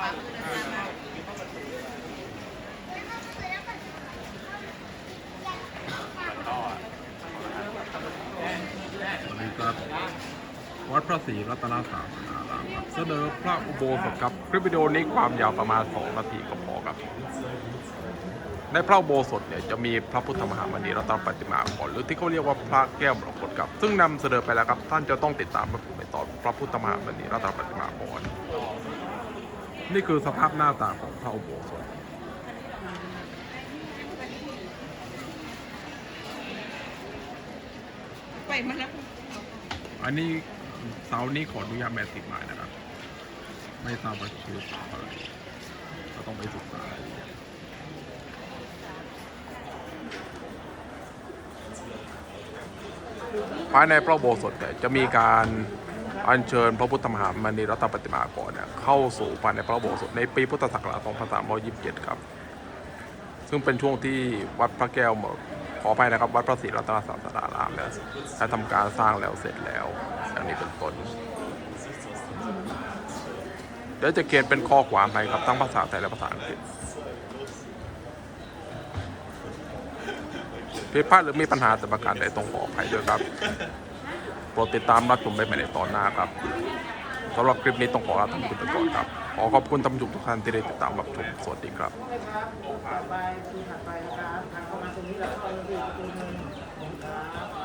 นี่ครับวัดพระศรีรัตนศาสนารามครับเสนอพระอุโบสถครับคลิปวิดีโอนี้ความยาวประมาณ2นาทีก็พอครับ ในพระอุโบสถเนี่ยจะมีพระพุทธมหามณีรัตนปฏิมาก่อนหรือที่เขาเรียกว่าพระแก้วมรกตครับ ซึ่งนำเสนอไปแล้วครับท่านจะต้องติดตามมาผมในตอนพระพุทธมหามณีรัตนปฏิมาก่อน นี่คือสภาพหน้าตาของพระอุโบสถไปมาแล้วอันนี้เสาร์นี้ขออนุญาตแม่ติดหมายนะครับ ไม่ทราบว่าชื่อเสาอะไรก็ต้องไปศึกษารายละเอียดภายในพระอุโบสถเนี่ยจะมีการ อัญเชิญพระพุทธมหามณีรัตนปฏิมาก่อนเนี่ยเข้าสู่ภายในพระโบสถในปีพุทธศักราช2327 ครับ ซึ่งเป็นช่วงที่วัดพระแก้วขอไปนะครับวัดพระศรีรัตนศาสดารามเนี่ยได้ทำการสร้างแล้วเสร็จแล้วอย่างนี้เป็นต้นเดี๋ยวจะเขียนเป็นข้อความให้ครับทั้งภาษาไทยและภาษาอังกฤษผิดพลาดหรือมีปัญหาแต่ประการใดต้องขออภัยด้วยครับ โปรดติดตามรับชมได้ใหม่ในตอนหน้าครับสำหรับคลิปนี้ต้องขอลาท่านผู้ชมไปก่อนครับ ขอขอบคุณท่านผู้ชมทุกท่านที่ได้ติดตามรับชม สวัสดีครับนะครับถัดไปทีถัดไปนะครับทางเข้ามาตรงนี้แล้วก็มีประตูนึงครับ